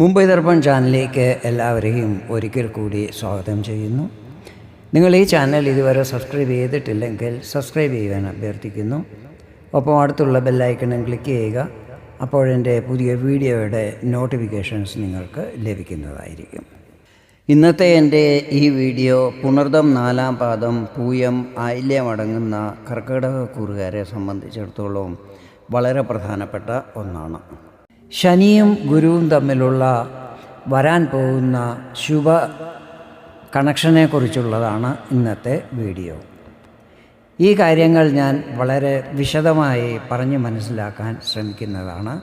മുംബൈ ദർപ്പൺ ചാനലിലേക്ക് എല്ലാവരെയും ഒരിക്കൽ കൂടി സ്വാഗതം ചെയ്യുന്നു. നിങ്ങൾ ഈ ചാനൽ ഇതുവരെ സബ്സ്ക്രൈബ് ചെയ്തിട്ടില്ലെങ്കിൽ സബ്സ്ക്രൈബ് ചെയ്യാൻ അഭ്യർത്ഥിക്കുന്നു. ഒപ്പം അടുത്തുള്ള ബെല്ലൈക്കണും ക്ലിക്ക് ചെയ്യുക. അപ്പോഴെന്റെ പുതിയ വീഡിയോയുടെ നോട്ടിഫിക്കേഷൻസ് നിങ്ങൾക്ക് ലഭിക്കുന്നതായിരിക്കും. ഇന്നത്തെ എന്റെ ഈ വീഡിയോ പുണർദം നാലാം പാദം പൂയം ആയില്യമടങ്ങുന്ന കർക്കിടക കൂറുകാരെ സംബന്ധിച്ചിടത്തോളം വളരെ പ്രധാനപ്പെട്ട ഒന്നാണ്. ശനിയും ഗുരുവും തമ്മിലുള്ള വരാൻ പോകുന്ന ശുഭ കണക്ഷനെക്കുറിച്ചുള്ളതാണ് ഇന്നത്തെ വീഡിയോ. ഈ കാര്യങ്ങൾ ഞാൻ വളരെ വിശദമായി പറഞ്ഞ് മനസ്സിലാക്കാൻ ശ്രമിക്കുന്നതാണ്.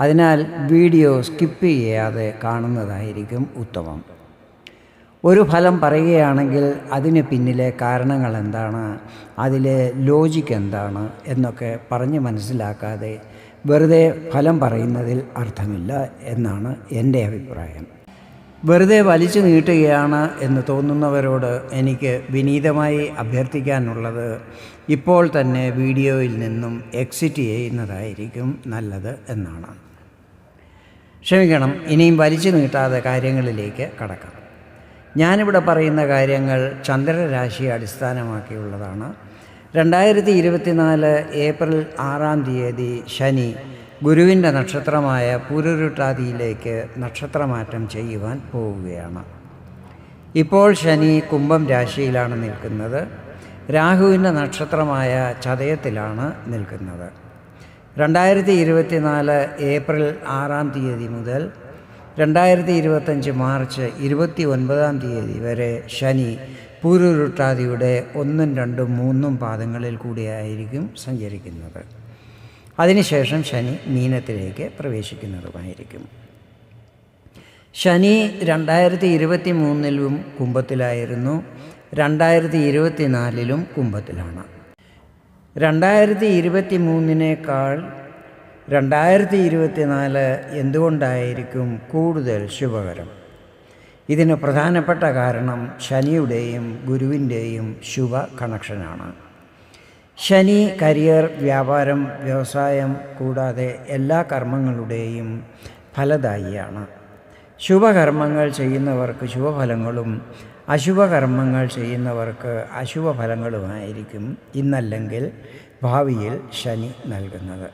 അതിനാൽ വീഡിയോ സ്കിപ്പ് ചെയ്യാതെ കാണുന്നതായിരിക്കും ഉത്തമം. ഒരു ഫലം പറയുകയാണെങ്കിൽ അതിന് പിന്നിലെ കാരണങ്ങൾ എന്താണ് അതിലെ ലോജിക്ക് എന്താണ്? എന്നൊക്കെ പറഞ്ഞ് മനസ്സിലാക്കാതെ വെറുതെ ഫലം പറയുന്നതിൽ അർത്ഥമില്ല എന്നാണ് എന്റെ അഭിപ്രായം. വെറുതെ വലിച്ചു നീട്ടുകയാണ് എന്ന് തോന്നുന്നവരോട് എനിക്ക് വിനീതമായി അഭ്യർത്ഥിക്കാനുള്ളത് ഇപ്പോൾ തന്നെ വീഡിയോയിൽ നിന്നും എക്സിറ്റ് ചെയ്യുന്നതായിരിക്കും നല്ലത് എന്നാണ്. ക്ഷമിക്കണം ഇനിയും വലിച്ചു നീട്ടാതെ കാര്യങ്ങളിലേക്ക് കടക്കാം. ഞാനിവിടെ പറയുന്ന കാര്യങ്ങൾ ചന്ദ്രരാശിയെ അടിസ്ഥാനമാക്കിയുള്ളതാണ്. രണ്ടായിരത്തി ഇരുപത്തിനാല് ഏപ്രിൽ ആറാം തീയതി ശനി ഗുരുവിന്റെ നക്ഷത്രമായ പൂരുരുട്ടാതിയിലേക്ക് നക്ഷത്രമാറ്റം ചെയ്യുവാൻ പോവുകയാണ്. ഇപ്പോൾ ശനി കുംഭം രാശിയിലാണ് നിൽക്കുന്നത്. രാഹുവിന്റെ നക്ഷത്രമായ ചതയത്തിലാണ് നിൽക്കുന്നത്. രണ്ടായിരത്തി ഇരുപത്തിനാല് ഏപ്രിൽ ആറാം തീയതി മുതൽ രണ്ടായിരത്തി ഇരുപത്തഞ്ച് മാർച്ച് ഇരുപത്തി ഒൻപതാം തീയതി വരെ ശനി പൂരുരുട്ടാതിയുടെ ഒന്നും രണ്ടും മൂന്നും പാദങ്ങളിൽ കൂടിയായിരിക്കും സഞ്ചരിക്കുന്നത്. അതിനുശേഷം ശനി മീനത്തിലേക്ക് പ്രവേശിക്കുന്നതുമായിരിക്കും. ശനി രണ്ടായിരത്തി ഇരുപത്തി മൂന്നിലും കുംഭത്തിലായിരുന്നു. രണ്ടായിരത്തി ഇരുപത്തി നാലിലും കുംഭത്തിലാണ്. രണ്ടായിരത്തി ഇരുപത്തി മൂന്നിനേക്കാൾ രണ്ടായിരത്തി ഇരുപത്തിനാല് എന്തുകൊണ്ടായിരിക്കും കൂടുതൽ ശുഭകരം? ഇതിന് പ്രധാനപ്പെട്ട കാരണം ശനിയുടെയും ഗുരുവിന്റെയും ശുഭ കണക്ഷനാണ്. ശനി കരിയർ വ്യാപാരം വ്യവസായം കൂടാതെ എല്ലാ കർമ്മങ്ങളുടെയും ഫലദായിയാണ്. ശുഭകർമ്മങ്ങൾ ചെയ്യുന്നവർക്ക് ശുഭഫലങ്ങളും അശുഭകർമ്മങ്ങൾ ചെയ്യുന്നവർക്ക് അശുഭഫലങ്ങളുമായിരിക്കും ഇന്നല്ലെങ്കിൽ ഭാവിയിൽ ശനി നൽകുന്നത്.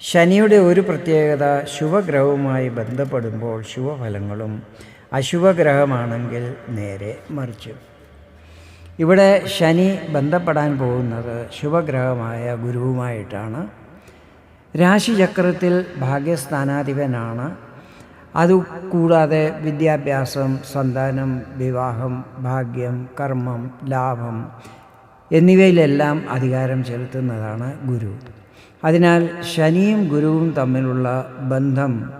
ശനിയുടെ ഒരു പ്രത്യേകത ശുഭഗ്രഹവുമായി ബന്ധപ്പെടുമ്പോൾ ശുഭഫലങ്ങളും അശുഭഗ്രഹമാണെങ്കിൽ നേരെ മറിച്ച്. ഇവിടെ ശനി ബന്ധപ്പെടാൻ പോകുന്നത് ശുഭഗ്രഹമായ ഗുരുവുമായിട്ടാണ്. രാശിചക്രത്തിൽ ഭാഗ്യസ്ഥാനാധിപനാണ്. അതുകൂടാതെ വിദ്യാഭ്യാസം സന്താനം വിവാഹം ഭാഗ്യം കർമ്മം ലാഭം എന്നിവയിലെല്ലാം അധികാരം ചെലുത്തുന്നതാണ് ഗുരു. അതിനാൽ ശനിയും ഗുരുവും തമ്മിലുള്ള ബന്ധം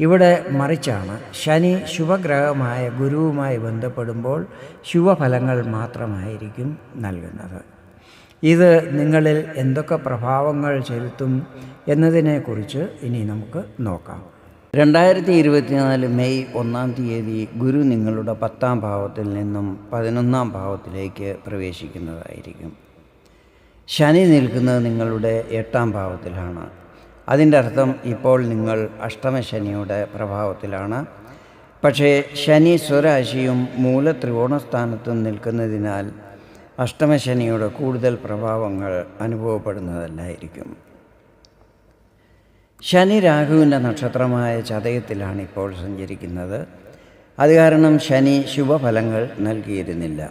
ഇവിടെ മറിച്ചാണ്. ശനി ശുഭഗ്രഹമായ ഗുരുവുമായി ബന്ധപ്പെടുമ്പോൾ ശുഭഫലങ്ങൾ മാത്രമായിരിക്കും നൽകുന്നത്. ഇത് നിങ്ങളിൽ എന്തൊക്കെ പ്രഭാവങ്ങൾ ചെലുത്തും എന്നതിനെക്കുറിച്ച് ഇനി നമുക്ക് നോക്കാം. രണ്ടായിരത്തി ഇരുപത്തിനാല് മെയ് ഒന്നാം തീയതി ഗുരു നിങ്ങളുടെ പത്താം ഭാവത്തിൽ നിന്നും പതിനൊന്നാം ഭാവത്തിലേക്ക് പ്രവേശിക്കുന്നതായിരിക്കും. ശനി നിൽക്കുന്നത് നിങ്ങളുടെ എട്ടാം ഭാവത്തിലാണ്. അതിന്റെ അർത്ഥം ഇപ്പോൾ നിങ്ങൾ അഷ്ടമശനിയുടെ പ്രഭാവത്തിലാണ്. പക്ഷേ ശനി സ്വരാശിയും മൂല ത്രികോണസ്ഥാനത്തും നിൽക്കുന്നതിനാൽ അഷ്ടമശനിയുടെ കൂടുതൽ പ്രഭാവങ്ങൾ അനുഭവപ്പെടുന്നതല്ലായിരിക്കും. ശനി രാഹുവിന്റെ നക്ഷത്രമായ ചതയത്തിലാണ് ഇപ്പോൾ സഞ്ചരിക്കുന്നത്. അത് കാരണം ശനി ശുഭഫലങ്ങൾ നൽകിയിരുന്നില്ല.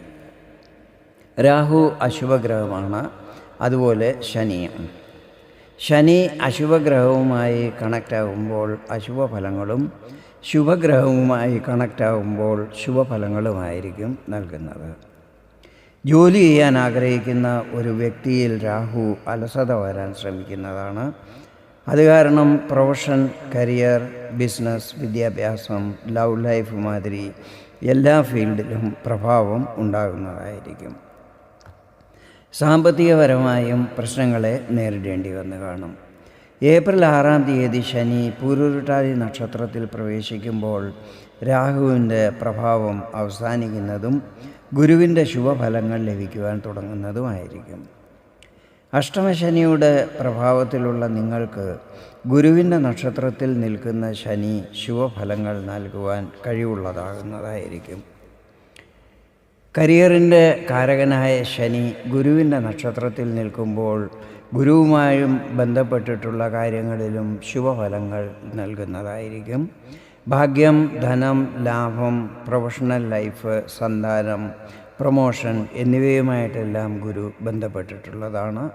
രാഹു അശുഭഗ്രഹമാണ്. അതുപോലെ ശനിയും. ശനി അശുഭഗ്രഹവുമായി കണക്റ്റാകുമ്പോൾ അശുഭഫലങ്ങളും ശുഭഗ്രഹവുമായി കണക്റ്റാകുമ്പോൾ ശുഭഫലങ്ങളുമായിരിക്കും നൽകുന്നത്. ജോലി ചെയ്യാൻ ആഗ്രഹിക്കുന്ന ഒരു വ്യക്തിയിൽ രാഹു അലസത വരാൻ ശ്രമിക്കുന്നതാണ്. അത് കാരണം പ്രൊഫഷൻ കരിയർ ബിസിനസ് വിദ്യാഭ്യാസം ലവ് ലൈഫ് മാതിരി എല്ലാ ഫീൽഡിലും പ്രഭാവം ഉണ്ടാകുന്നതായിരിക്കും. സാമ്പത്തികപരമായും പ്രശ്നങ്ങളെ നേരിടേണ്ടി വന്നു കാണും. ഏപ്രിൽ ആറാം തീയതി ശനി പൂരുരുട്ടാതി നക്ഷത്രത്തിൽ പ്രവേശിക്കുമ്പോൾ രാഹുവിന്റെ പ്രഭാവം അവസാനിക്കുന്നതും ഗുരുവിന്റെ ശുഭഫലങ്ങൾ ലഭിക്കുവാൻ തുടങ്ങുന്നതുമായിരിക്കും. അഷ്ടമശനിയുടെ പ്രഭാവത്തിലുള്ള നിങ്ങൾക്ക് ഗുരുവിന്റെ നക്ഷത്രത്തിൽ നിൽക്കുന്ന ശനി ശുഭഫലങ്ങൾ നൽകുവാൻ കഴിവുള്ളതാകുന്നതായിരിക്കും. കരിയറിന്റെ കാരകനായ ശനി ഗുരുവിന്റെ നക്ഷത്രത്തിൽ നിൽക്കുമ്പോൾ ഗുരുവുമായും ബന്ധപ്പെട്ടിട്ടുള്ള കാര്യങ്ങളിലും ശുഭഫലങ്ങൾ നൽകുന്നതായിരിക്കും. ഭാഗ്യം ധനം ലാഭം പ്രൊഫഷണൽ ലൈഫ് സന്താനം പ്രൊമോഷൻ എന്നിവയുമായിട്ടെല്ലാം ഗുരു ബന്ധപ്പെട്ടിട്ടുള്ളതാണ്.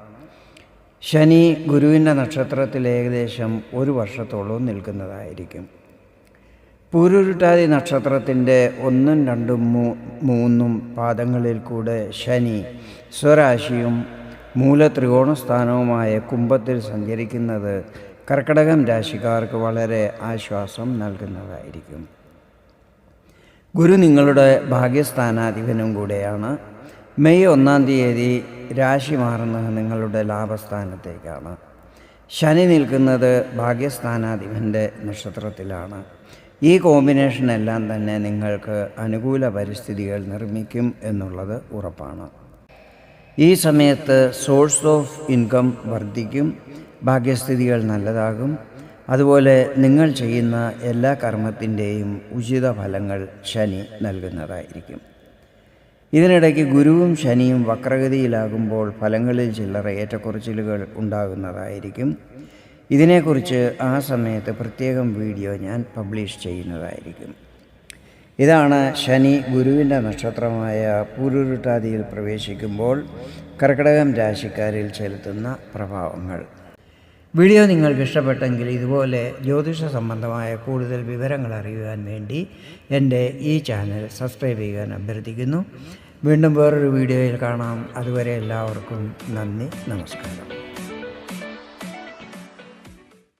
ശനി ഗുരുവിന്റെ നക്ഷത്രത്തിൽ ഏകദേശം ഒരു വർഷത്തോളം നിൽക്കുന്നതായിരിക്കും. പൂരുരുട്ടാതി നക്ഷത്രത്തിന്റെ ഒന്നും രണ്ടും മൂന്നും പാദങ്ങളിൽ കൂടെ ശനി സ്വരാശിയും മൂല ത്രികോണസ്ഥാനവുമായ കുംഭത്തിൽ സഞ്ചരിക്കുന്നത് കർക്കടകം രാശിക്കാർക്ക് വളരെ ആശ്വാസം നൽകുന്നതായിരിക്കും. ഗുരു നിങ്ങളുടെ ഭാഗ്യസ്ഥാനാധിപനും കൂടെയാണ്. മെയ് ഒന്നാം തീയതി രാശി മാറുന്നത് നിങ്ങളുടെ ലാഭസ്ഥാനത്തേക്കാണ്. ശനി നിൽക്കുന്നത് ഭാഗ്യസ്ഥാനാധിപന്റെ നക്ഷത്രത്തിലാണ്. ഈ കോമ്പിനേഷനെല്ലാം തന്നെ നിങ്ങൾക്ക് അനുകൂല പരിസ്ഥിതികൾ നിർമ്മിക്കും എന്നുള്ളത് ഉറപ്പാണ്. ഈ സമയത്ത് സോഴ്സ് ഓഫ് ഇൻകം വർദ്ധിക്കും ഭാഗ്യസ്ഥിതികൾ നല്ലതാകും. അതുപോലെ നിങ്ങൾ ചെയ്യുന്ന എല്ലാ കർമ്മത്തിന്റെയും ഉചിത ഫലങ്ങൾ ശനി നൽകുന്നതായിരിക്കും. ഇതിനിടയ്ക്ക് ഗുരുവും ശനിയും വക്രഗതിയിലാകുമ്പോൾ ഫലങ്ങളിൽ ചില്ലറ ഏറ്റക്കുറച്ചിലുകൾ ഉണ്ടാകുന്നതായിരിക്കും. ഇതിനെക്കുറിച്ച് ആ സമയത്ത് പ്രത്യേകം വീഡിയോ ഞാൻ പബ്ലിഷ് ചെയ്യുന്നതായിരിക്കും. ഇതാണ് ശനി ഗുരുവിന്റെ നക്ഷത്രമായ പൂരുരുട്ടാതിയിൽ പ്രവേശിക്കുമ്പോൾ കർക്കിടകം രാശിക്കാരിൽ ചെലുത്തുന്ന പ്രഭാവങ്ങൾ. വീഡിയോ നിങ്ങൾക്ക് ഇഷ്ടപ്പെട്ടെങ്കിൽ ഇതുപോലെ ജ്യോതിഷ സംബന്ധമായ കൂടുതൽ വിവരങ്ങൾ അറിയുവാൻ വേണ്ടി എന്റെ ഈ ചാനൽ സബ്സ്ക്രൈബ് ചെയ്യാൻ അഭ്യർത്ഥിക്കുന്നു. വീണ്ടും വേറൊരു വീഡിയോയിൽ കാണാം. അതുവരെ എല്ലാവർക്കും നന്ദി നമസ്കാരം.